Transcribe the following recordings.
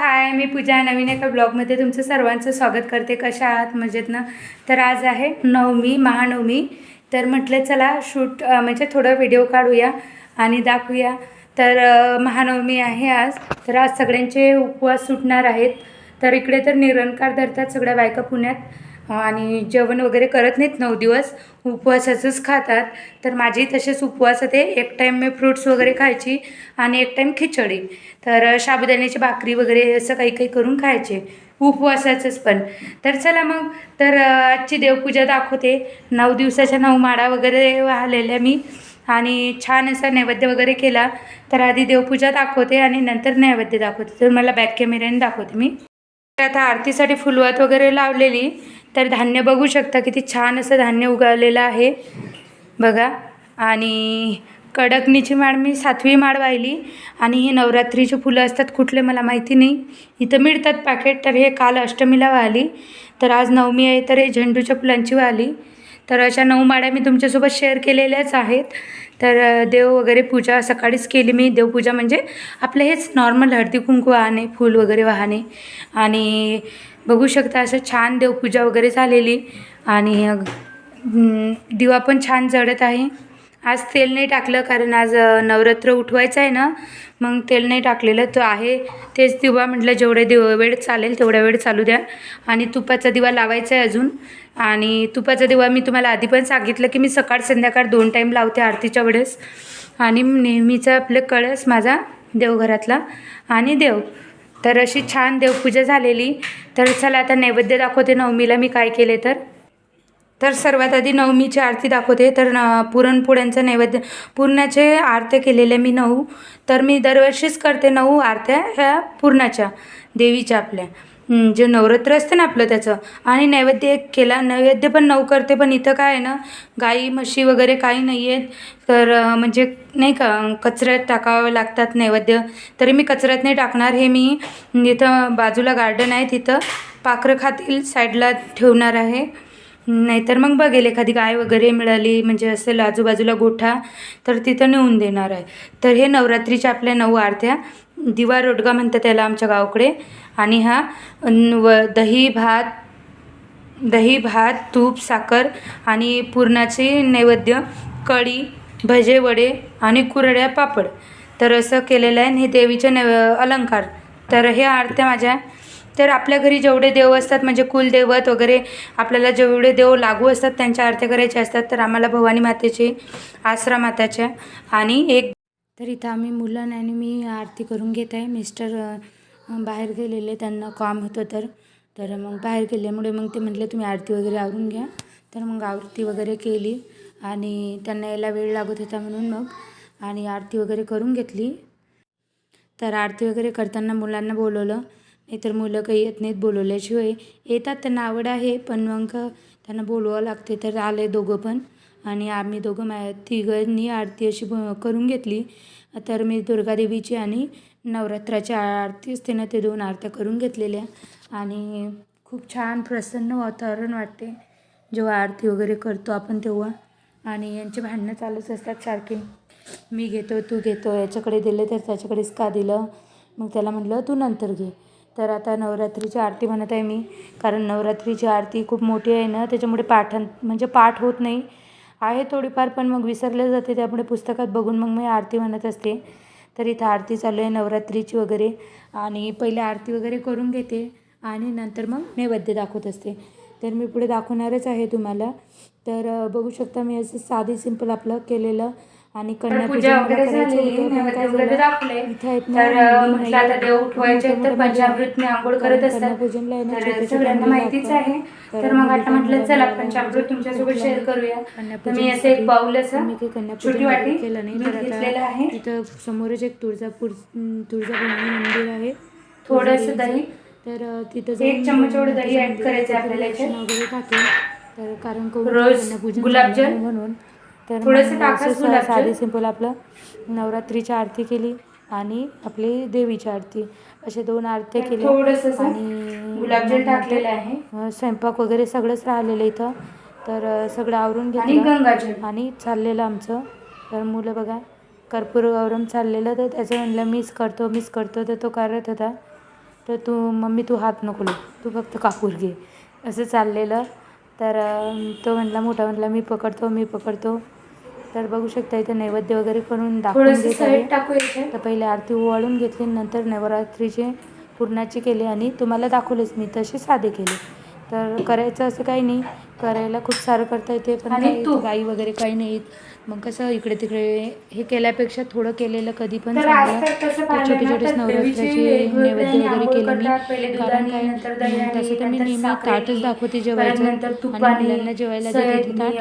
हाय मी पूजा. नवीन एका ब्लॉगमध्ये तुमचं सर्वांचं स्वागत करते. कशा आहात? मजेत ना? तर आज आहे नवमी महानवमी. तर म्हटलं चला शूट म्हणजे थोडं व्हिडिओ काढूया आणि दाखवूया. तर महानवमी आहे आज. तर आज सगळ्यांचे उपवास सुटणार आहेत. तर इकडे तर निरंकार धरतात सगळ्या बायका पुण्यात. आणि जेवण वगैरे करत नाहीत नऊ दिवस. उपवासाचंच खातात. तर माझी तसेच उपवास होते. एक टाईम मी फ्रूट्स वगैरे खायची आणि एक टाईम खिचडी. तर साबुदाण्याची भाकरी वगैरे असं काही काही करून खायचे. उपवासाचंच पण. तर चला मग. तर आजची देवपूजा दाखवते. नऊ दिवसाच्या नऊ माळा वगैरे वाहलेल्या मी. आणि छान असा नैवेद्य वगैरे केला. तर आधी देवपूजा दाखवते आणि नंतर नैवेद्य दाखवते. तर मला बॅक कॅमेऱ्याने दाखवते मी. तर आता आरतीसाठी फुलवात वगैरे लावलेली. तर धान्य बघू शकता किती छान असं धान्य उगवलेलं आहे. बघा. आणि कडकनीची माळ मी सातवी माळ वाहिली. आणि ही नवरात्रीची फुलं असतात कुठले मला माहिती नाही. इथं मिळतात पॅकेट तर हे काल अष्टमीला वाहली. तर आज नवमी आहे तर हे झेंडूच्या फुलांची वाहली. तर अशा नऊ माळ्या मी तुमच्यासोबत शेअर केलेल्याच आहेत. तर देव वगैरे पूजा सकाळीच केली मी. देवपूजा म्हणजे आपलं हेच नॉर्मल हळदी कुंकू वाहणे फूल वगैरे वाहणे. आणि बघू शकता असं छान देवपूजा वगैरे झालेली. आणि दिवा पण छान जळत आहे. आज तेल नाही टाकलं कारण आज नवरात्र उठवायचं आहे ना मग तेल नाही टाकलेलं तो आहे. तेच दिवा म्हटलं जेवढे दिव वेळ चालेल तेवढ्या वेळ चालू द्या. आणि तुपाचा दिवा लावायचा आहे अजून. आणि तुपाचा दिवा मी तुम्हाला आधी पण सांगितलं की मी सकाळ संध्याकाळ दोन टाईम लावते आरतीच्या वेळेस. आणि नेहमीचा आपलं कळस माझा देवघरातला. आणि देव तर अशी छान देवपूजा झालेली. तर चला आता नैवेद्य दाखवते नवमीला मी काय केले तर. तर सर्वात आधी नवमीची आरती दाखवते. तर न पुरणपोळ्यांचं नैवेद्य पूर्णाचे आरत्या केलेले मी नऊ. तर मी दरवर्षीच करते नऊ आरत्या ह्या पूर्णाच्या देवीच्या आपल्या. जे नवरात्र असते ना आपलं त्याचं. आणि नैवेद्य एक केला. नैवेद्य पण नऊ करते पण इथं काय आहे ना गाई म्हशी वगैरे काही नाही आहेत. तर म्हणजे नाही का कचऱ्यात टाकावं लागतात नैवेद्य. तरी मी कचऱ्यात नाही टाकणार. हे मी इथं बाजूला गार्डन आहे. तिथं पाखरं खातील साईडला ठेवणार आहे. नाहीतर मग बघेल एखादी गाय वगैरे मिळाली म्हणजे असेल आजूबाजूला गोठा तर तिथं नेऊन देणार आहे. तर हे नवरात्रीच्या आपल्या नऊ आरत्या दिवा रोडगा म्हणतात त्याला आमच्या गावाकडे. आणि हा व दही भात दही भात तूप साखर आणि पुरणाचे नैवेद्य कढी भजे वडे आणि कुरड्या पापड. तर असं केलेलं आहे आणि हे देवीचे नैव अलंकार. तर हे आरत्या माझ्या तर आपल्या घरी जेवढे देव असतात म्हणजे कुलदैवत वगैरे आपल्याला जेवढे देव लागू असतात त्यांच्या आरत्या करायच्या असतात तर आम्हाला भवानी मातेचे आसरा माताच्या आणि एक तर इथं आम्ही मुलं आणि मी आरती करून घेत आहे. मिस्टर बाहेर गेलेले त्यांना काम होतं तर. तर मग बाहेर गेल्यामुळे मग ते म्हटले तुम्ही आरती वगैरे आवरून घ्या. तर मग आरती वगैरे केली आणि त्यांना यायला वेळ लागत होता म्हणून मग आणि आरती वगैरे करून घेतली. तर आरती वगैरे करताना मुलांना बोलवलं. नाहीतर मुलं काही येत नाहीत बोलवल्याशिवाय. येतात त्यांना आवड आहे पण मग त्यांना बोलवावं लागते. तर आले दोघं पण आणि आम्ही दोघं मा तिघांनी आरती अशी ब- करून घेतली. तर मी दुर्गादेवीची आणि नवरात्राची आरती असते ना ते दोन आरत्या करून घेतलेल्या. आणि खूप छान प्रसन्न वातावरण वाटते. जेव्हा आरती वगैरे करतो आपण तेव्हा. आणि यांचे भांडणं चालूच असतात सारखे. मी घेतो तू घेतो याच्याकडे दिले तर त्याच्याकडेच का दिलं? मग त्याला म्हटलं तू नंतर घे. तर आता नवरात्रीची आरती म्हणत आहे मी. कारण नवरात्रीची आरती खूप मोठी आहे ना त्याच्यामुळे पाठां म्हणजे पाठ होत नाही. आहे थोडीफार पण मग विसरले जाते. त्यामुळे पुस्तकात बघून मग मी आरती म्हणत असते. तर इथं आरती चालू आहे नवरात्रीची वगैरे. आणि पहिले आरती वगैरे करून घेते. आणि नंतर मग नैवेद्य दाखवत असते. तर मी पुढे दाखवणारच आहे तुम्हाला. तर बघू शकता मी असं साधी सिंपल आपलं केलेलं आणि कन्या पूजा पूजन वगैरे झाली इथं तर देव उठवायचे तर पंचामृतने आंघोळ करत असतात तर सगळ्यांना माहितीच. आहे तर मग आता म्हटलं चला पंचामृत तुमच्यासोबत. शेअर करूया तर मी असं एक बाऊल असं मी छोटी वाटी केलं नाही तर घेतलेलं आहे इथं समोरच एक तुळजापूर तुळजाभवानी मंदिर आहे थोडंसं. दही. तर तिथं एक चम्मच एवढं दही मंदिरात करायचं आपल्याला वगैरे टाकेल तर कारण रोज गुलाबजल. म्हणून तर थोडंसं. साधी सिंपल आपलं नवरात्रीची आरती केली आणि आपली देवीची आरती. असे दोन आरत्या असं आणि गुलाबजल टाकलेलं आहे. स्वयंपाक वगैरे सगळंच राहिलेलं इथं. तर सगळं आवरून घेतलं आणि चाललेलं आमचं. तर मुलं बघा कर्पूर गौरम चाललेलं तर त्याचं म्हणलं मिस करतो मिस करतो. तर तो करत होता. तर तू मम्मी तू हात नको तू फक्त कापूर घे. असं चाललेलं. तर तो म्हणला मोठा म्हणला मी पकडतो मी पकडतो. तर बघू शकता इथं नैवेद्य वगैरे करून दाखवून तर पहिले आरती ओवाळून घेतली नंतर नवरात्रीचे पूर्णाचे केले आणि तुम्हाला दाखवलेच मी तसे साधे केले. तर करायचं असं काही नाही. करायला खूप सारं करता येते पण काही तूप. गाई वगैरे काही नाहीत मग कसं इकडे तिकडे हे केल्यापेक्षा थोडं केलेलं कधी पण छोटे देवीची नवरात्राचे नैवेद्य वगैरे केले मी कारण काय तसं तर मी नेहमी ताटच दाखवते जेवायचं आणि मुलांना जेवायला देते ते ताट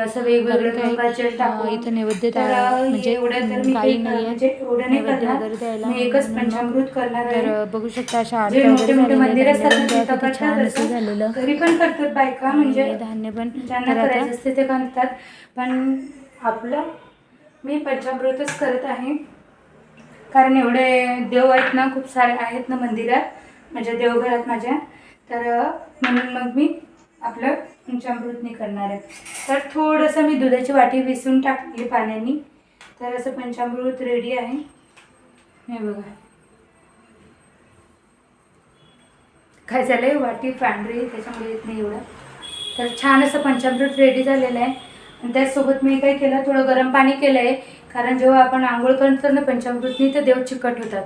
इथं नैवेद्य ता- म्हणजे काही नाही म्हणजे नैवेद्य. वगैरे द्यायला. तर बघू शकता अशा मोठे वगैरे धान्य असं झालेलं असं. घरी पण पण ज्यांना आता करायचं असते ते करतात पण आपलं मी पंचामृतच करत आहे. कारण एवढे देव आहेत ना खूप सारे आहेत ना मंदिरात माझ्या देवघरात माझ्या. तर म्हणून मग मी आपलं पंचामृत नाही करणार आहे. तर थोडंसं मी दुधाची वाटी विसून टाकली पाण्याने. तर असं पंचामृत रेडी आहे. हे बघा. काय झालंय वाटी पांढरी त्याच्यामुळे येत नाही एवढं. तर छान असं पंचामृत रेडी झालेलं आहे. आणि त्याचसोबत मी काय केलं थोडं गरम पाणी केलं आहे कारण जेव्हा आपण आंघोळ करतो ना पंचामृतनी तर देव चिकट होतात.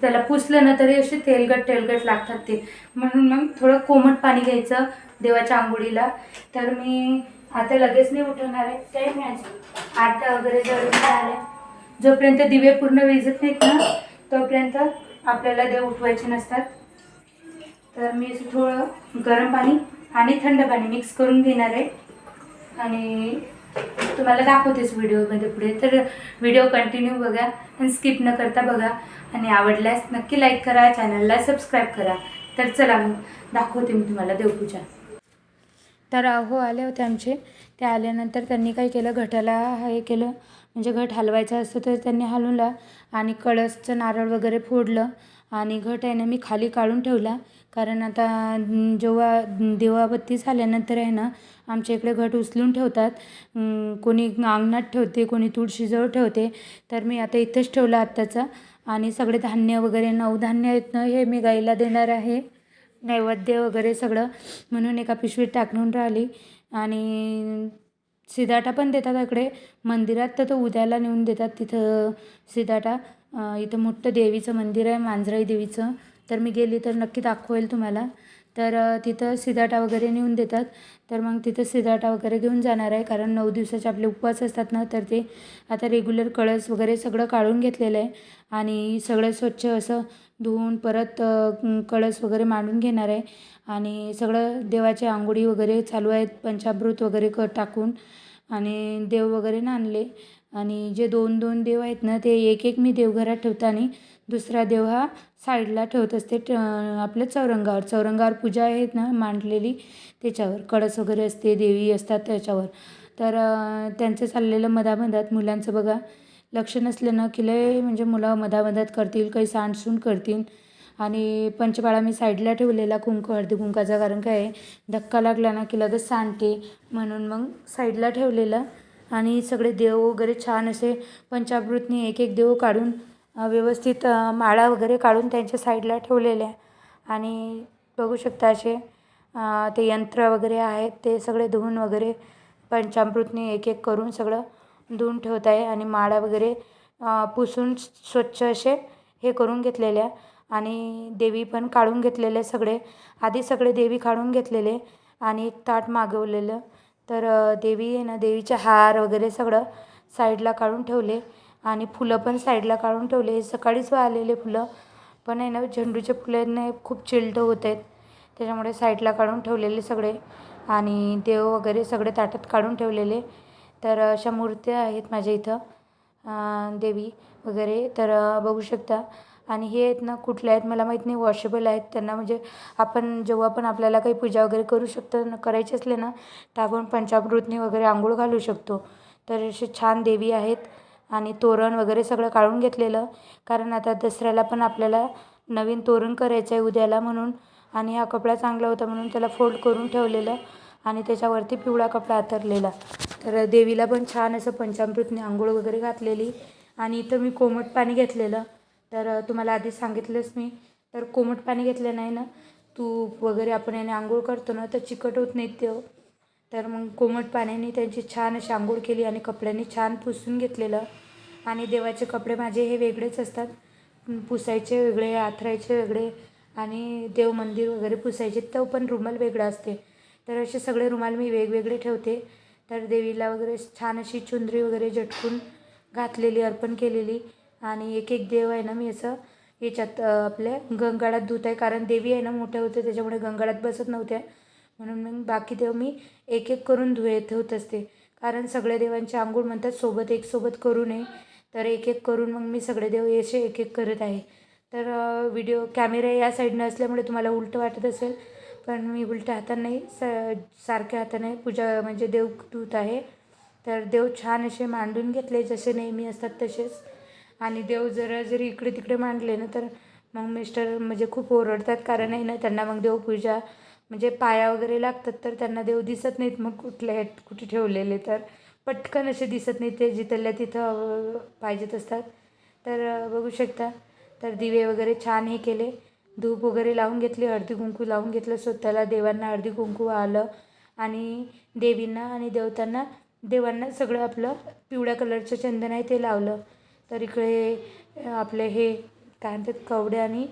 त्याला पुसलं ना तरी असे तेलगट तेलगट लागतात ते. म्हणून मग थोडं कोमट पाणी घ्यायचं देवाच्या आंघोळीला. तर मी आता लगेच नाही उठवणार आहे. टाईम नाही अजून. वगैरे जळून आले जोपर्यंत दिवे पूर्ण विजत नाहीत ना तोपर्यंत आपल्याला देव उठवायचे नसतात. तर मी असं थोडं गरम पाणी आणि थंड पाणी मिक्स करून घेणार आहे. आणि तुम्हाला दाखवतेच व्हिडिओमध्ये पुढे. तर व्हिडिओ कंटिन्यू बघा आणि स्किप न करता बघा. आणि आवडल्यास नक्की लाईक करा चॅनलला सबस्क्राईब करा. तर चला मग दाखवते मी तुम्हाला देवपूजा. तर हो आले होते आमचे. ते आल्यानंतर त्यांनी काय केलं घटाला हे केलं. म्हणजे घट हलवायचा असतो तर त्यांनी हलवला आणि कळसचं नारळ वगैरे फोडलं. आणि घट आहे ना मी खाली काढून ठेवला. कारण आता जेव्हा दिवाबत्ती झाल्यानंतर आहे ना आमच्या इकडे घट उचलून ठेवतात. कोणी अंगणात ठेवते कोणी तुळशीजवळ ठेवते. तर मी आता इथंच ठेवलं आत्ताचं. आणि सगळे धान्य वगैरे नऊ धान्य आहेत ना हे मी गाईला देणार आहे. नैवेद्य वगैरे सगळं. म्हणून एका पिशवीत टाकून राहिली. आणि सिदाटा पण देतात इकडे. मंदिरात तर तो उद्याला नेऊन देतात तिथं सिदाटा. इथं मोठं देवीचं मंदिर आहे मांजराई देवीचं. तर मी गेली तर नक्की दाखवेल तुम्हाला. तर तिथं सिदाटा वगैरे नेऊन देतात. तर मग तिथं सिदाटा वगैरे घेऊन जाणार आहे कारण नऊ दिवसाचे आपले उपवास असतात ना तर ते आता रेग्युलर कळस वगैरे सगळं काढून घेतलेलं आहे. आणि सगळं स्वच्छ असं धुवून परत कळस वगैरे मांडून घेणार आहे. आणि सगळं देवाचे आंघोळी वगैरे चालू आहेत पंचामृत वगैरे क टाकून. आणि देव वगैरे नाणले आणि जे दोन दोन देव आहेत ना ते एक एक मी देवघरात ठेवते आणि दुसरा देव हा साईडला ठेवत असते. ट आपल्या चौरंगावर चौरंगावर पूजा आहेत ना मांडलेली त्याच्यावर. कळस वगैरे असते देवी असतात त्याच्यावर. तर त्यांचं चाललेलं मधामधात मुलांचं बघा. लक्ष नसलं ना की लय म्हणजे मुलं मधामधात करतील काही सांडसून करतील. आणि पंचपाळा मी साईडला ठेवलेला कुंकू हळदी कुंकाचा कारण काय आहे धक्का लागला ना की लगेच सांडते. म्हणून मग साईडला ठेवलेला. आणि सगळे देव वगैरे छान असे पंचामृतनी एक एक देव काढून व्यवस्थित माळा वगैरे काढून त्यांच्या साईडला ठेवलेल्या आणि बघू शकता असे ते यंत्र वगैरे आहेत ते सगळे धुवून वगैरे पंचामृतनी एक एक करून सगळं धुवून ठेवत आहे. आणि माळा वगैरे पुसून स्वच्छ असे हे करून घेतलेल्या आणि देवी पण काढून घेतलेले सगळे. आधी सगळे देवी काढून घेतलेले आणि एक ताट मागवलेलं. तर देवी आहे ना देवीचे हार वगैरे सगळं साईडला काढून ठेवले आणि फुलं पण साईडला काढून ठेवले. सकाळीच आलेले फुलं. पण आहे ना झेंडूचे फुलांना खूप चिलट होत आहेत. त्याच्यामुळे साईडला काढून ठेवलेले सगळे आणि देव वगैरे सगळे ताटात काढून ठेवलेले. तर अशा मूर्त्या आहेत माझ्या इथं देवी वगैरे. तर बघू शकता आणि हे आहेत ना कुठले आहेत मला माहीत नाही वॉशेबल आहेत. त्यांना म्हणजे आपण जेव्हा पण आपल्याला काही पूजा वगैरे करू शकतो न करायचे असले ना तर आपण पंचामृतनी वगैरे आंघोळ घालू शकतो. तर असे छान देवी आहेत आणि तोरण वगैरे सगळं काढून घेतलेलं. कारण आता दसऱ्याला पण आपल्याला नवीन तोरण करायचं आहे उद्याला म्हणून. आणि हा कपडा चांगला होता म्हणून त्याला फोल्ड करून ठेवलेलं आणि त्याच्यावरती पिवळा कपडा आतरलेला. तर देवीला पण छान असं पंचामृतने आंघोळ वगैरे घातलेली. आणि इथं मी कोमट पाणी घेतलेलं. तर तुम्हाला आधी सांगितलंच मी. तर कोमट पाणी घेतलं नाही ना. तूप वगैरे आपण याने आंघोळ करतो ना तर चिकट होत नाहीत ते. तर मग कोमट पाण्याने त्यांची छान अशी आंघोळ केली आणि कपड्यांनी छान पुसून घेतलेलं. आणि देवाचे कपडे माझे हे वेगळेच असतात. पुसायचे वेगळे आथरायचे वेगळे आणि देव मंदिर वगैरे पुसायचे तो पण रुमाल वेगळा असते. तर असे सगळे रुमाल मी वेगवेगळे ठेवते. तर देवीला वगैरे छान अशी चुंदरी वगैरे झटकून घातलेली अर्पण केलेली. आणि एक एक देव आहे ना मी असं याच्यात आपल्या गंगाळात धुत आहे. कारण देवी आहे ना मोठ्या होत्या त्याच्यामुळे गंगाळात बसत नव्हत्या. म्हणून मग बाकी देव मी एक एक करून धुये ठेवत असते. कारण सगळ्या देवांचे आंघोळ म्हणतात सोबत एक सोबत करू नये. तर एक एक करून मग मी सगळे देव असे एक एक करत आहे. तर व्हिडिओ कॅमेरा या साईडनं असल्यामुळे तुम्हाला उलटं वाटत असेल. पण मी उलट्या हाताने स सारख्या हाताने पूजा म्हणजे देव धुत आहे. तर देव छान असे मांडून घेतले जसे नेहमी असतात तसेच. आणि देव जरा जरी इकडे तिकडे मांडले ना तर मग मिस्टर म्हणजे खूप ओरडतात. कारण आहे ना त्यांना मग देवपूजा म्हणजे पाया वगैरे लागतात तर त्यांना देव दिसत नाहीत मग कुठले कुठे ठेवलेले. तर पटकन असे दिसत नाहीत ते जिथल्या तिथं पाहिजेत असतात. तर बघू शकता. तर दिवे वगैरे छान हे केले. धूप वगैरे लावून घेतली हळदी कुंकू लावून घेतलं. स्वतःला देवांना हळदी कुंकू आलं. आणि देवींना आणि देवतांना देवांना सगळं आपलं पिवळ्या कलरचं चंदन आहे ते लावलं. तर इकडे आपले हे काय म्हणतात कवडे आणि